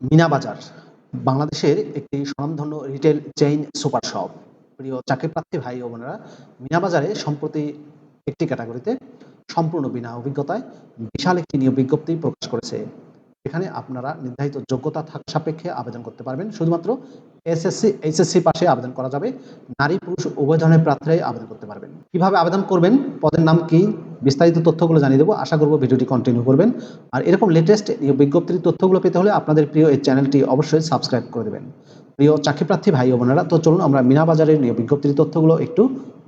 মিনা বাজার, বাংলাদেশের একটি স্বনামধন্য রিটেল চেইন সুপার শপ প্রিয় চাকরিপ্রার্থী ভাই ও বোনেরা, মিনা বাজারে সম্প্রতি একটি ক্যাটাগরিতে সম্পূর্ণ বিনা অভিজ্ঞতায় বিশাল একটি নিয়োগ বিজ্ঞপ্তি প্রকাশ করেছে। এখানে আপনারা নির্ধারিত যোগ্যতা থাকা সাপেক্ষে আবেদন করতে পারবেন। শুধুমাত্র এসএসসি এইচএসসি পাশে আবেদন করা যাবে। নারী, পুরুষ, উভয় ধরনের প্রার্থীরাই আবেদন করতে পারবেন। কীভাবে আবেদন করবেন, পদের নাম কি বিস্তারিত তথ্যগুলো জানিয়ে দেবো। আশা করব ভিডিওটি কন্টিনিউ করবেন। আর এরকম লেটেস্ট বিজ্ঞপ্তির তথ্যগুলো পেতে হলে আপনাদের প্রিয় এই চ্যানেলটি অবশ্যই সাবস্ক্রাইব করে দেবেন। প্রিয় চাকরিপ্রার্থী ভাই বোনেরা, তো চলুন আমরা মিনা বাজারের নিয়োগ বিজ্ঞপ্তির তথ্যগুলো একটু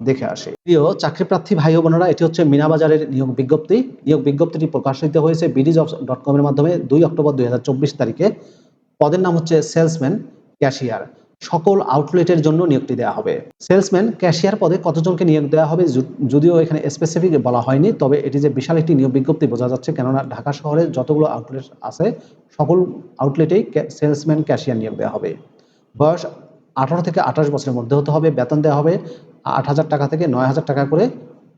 দেখে আসি। প্রিয় চাকরিপ্রার্থী ভাই বোনেরা, এটি হচ্ছে মিনা বাজারের নিয়োগ বিজ্ঞপ্তি। নিয়োগ বিজ্ঞপ্তিটি প্রকাশিত হয়েছে বিডি জবস ডট কমের মাধ্যমে দুই অক্টোবর দুই হাজার চব্বিশ তারিখে। পদের নাম হচ্ছে সেলসম্যান ক্যাশিয়ার সকল আউটলেটের জন্য নিয়োগটি দেওয়া হবে। সেলসম্যান ক্যাশিয়ার পদে কতজনকে নিয়োগ দেওয়া হবে যদিও এখানে স্পেসিফিক বলা হয়নি, তবে এটি যে বিশাল একটি নিয়োগ বিজ্ঞপ্তি বোঝা যাচ্ছে, কেননা ঢাকা শহরে যতগুলো আউটলেট আছে, সকল আউটলেটেই সেলসম্যান ক্যাশিয়ার নিয়োগ দেওয়া হবে। বয়স আঠারো থেকে আঠাশ বছরের মধ্যে হতে হবে, বেতন দেওয়া হবে আট হাজার টাকা থেকে নয় হাজার টাকা করে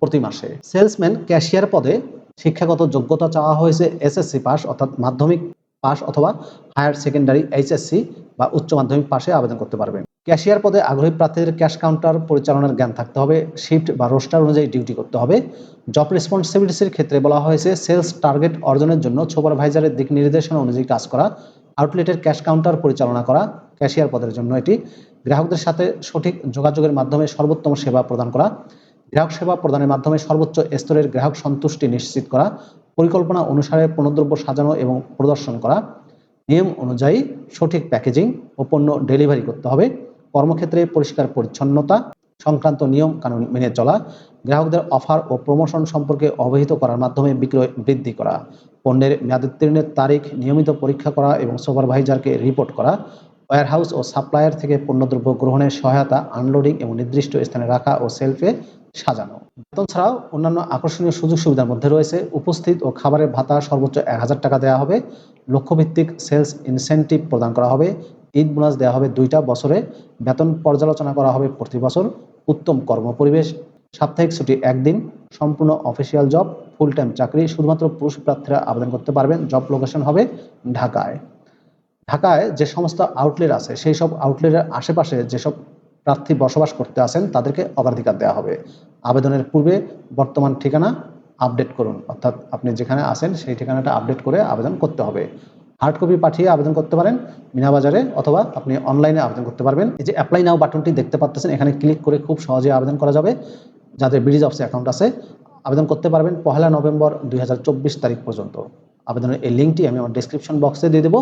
প্রতি মাসে। সেলসম্যান ক্যাশিয়ার পদে শিক্ষাগত যোগ্যতা চাওয়া হয়েছে এসএসসি পাস অর্থাৎ মাধ্যমিক পাস অথবা হায়ার সেকেন্ডারি এইচএসসি বা উচ্চ মাধ্যমিক পাশে আবেদন করতে পারবেন ক্যাশিয়ার পদে আগ্রহী প্রার্থীদের ক্যাশ কাউন্টার পরিচালনার জ্ঞান থাকতে হবে, শিফট বা রোস্টার অনুযায়ী ডিউটি করতে হবে। জব রেসপন্সিবিলিটিসের ক্ষেত্রে বলা হয়েছে, সেলস টার্গেট অর্জনের জন্য সুপারভাইজারের দিক নির্দেশনা অনুযায়ী কাজ করা, আউটলেটের ক্যাশ কাউন্টার পরিচালনা করা, ক্যাশিয়ার পদের জন্য এটি, গ্রাহকদের সাথে সঠিক যোগাযোগের মাধ্যমে সর্বোত্তম সেবা প্রদান করা, গ্রাহক সেবা প্রদানের মাধ্যমে সর্বোচ্চ স্তরের গ্রাহক সন্তুষ্টি নিশ্চিত করা, পরিকল্পনা অনুসারে পণ্যদ্রব্য সাজানো এবং প্রদর্শন করা নিয়ম অনুযায়ী সঠিক প্যাকেজিং ও পণ্য ডেলিভারি করতে হবে। কর্মক্ষেত্রে পরিষ্কার পরিচ্ছন্নতা, সংক্রান্ত নিয়ম কানুন মেনে চলা, গ্রাহকদের অফার ও প্রমোশন সম্পর্কে অবহিত করার মাধ্যমে বিক্রয় বৃদ্ধি করা, পণ্যের মেয়াদোত্তীর্ণের তারিখ নিয়মিত পরীক্ষা করা এবং সুপারভাইজারকে রিপোর্ট করা ওয়্যারহাউস ও সাপ্লায়ার থেকে পণ্যদ্রব্য গ্রহণের সহায়তা, আনলোডিং এবং নির্দিষ্ট স্থানে রাখা ও সেলফে সাজানো। বেতন ছাড়াও অন্যান্য আকর্ষণীয় সুযোগ সুবিধার মধ্যে রয়েছে উপস্থিত ও খাবারের ভাতা সর্বোচ্চ এক হাজার টাকা দেওয়া হবে, লক্ষ্যভিত্তিক সেলস ইনসেন্টিভ প্রদান করা হবে, ঈদ বোনাস দেওয়া হবে দুইটা বছরে, বেতন পর্যালোচনা করা হবে প্রতি বছর, উত্তম কর্মপরিবেশ, সাপ্তাহিক ছুটি একদিন, সম্পূর্ণ অফিসিয়াল জব ফুল টাইম চাকরি, শুধুমাত্র পুরুষ প্রার্থীরা আবেদন করতে পারবেন, জব লোকেশন হবে ঢাকায়। ঢাকায় যে সমস্ত আউটলেট আছে, সেই সব আউটলেটের আশেপাশে যেসব প্রার্থী বসবাস করতে আসেন তাদেরকে অগ্রাধিকার দেওয়া হবে। আবেদনের পূর্বে বর্তমান ঠিকানা আপডেট করুন। অর্থাৎ আপনি যেখানে আছেন, সেই ঠিকানাটা আপডেট করে আবেদন করতে হবে। হার্ড কপি পাঠিয়ে আবেদন করতে পারেন মিনা বাজারে অথবা আপনি অনলাইনে আবেদন করতে পারবেন। এই যে অ্যাপ্লাই নাও বাটনটি দেখতে পাচ্ছেন এখানে ক্লিক করে খুব সহজে আবেদন করা যাবে। যাদের ব্রিজ অফসে অ্যাকাউন্ট আছে, আবেদন করতে পারবেন পহেলা নভেম্বর দুই হাজার চব্বিশ তারিখ পর্যন্ত। আবেদনের এই লিঙ্কটি আমি আমার ডিসক্রিপশন বক্সে দিয়ে দেবো।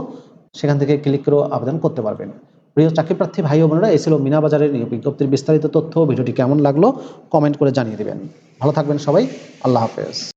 সেখান থেকে ক্লিক করেও আবেদন করতে পারবেন। প্রিয় চাকরিপ্রার্থী ভাই ও বোনেরা ছিল মিনা বাজারের বিজ্ঞপ্তির বিস্তারিত তথ্য। ভিডিওটি কেমন লাগল, কমেন্ট করে জানিয়ে দেবেন। ভালো থাকবেন সবাই। আল্লাহ হাফেজ।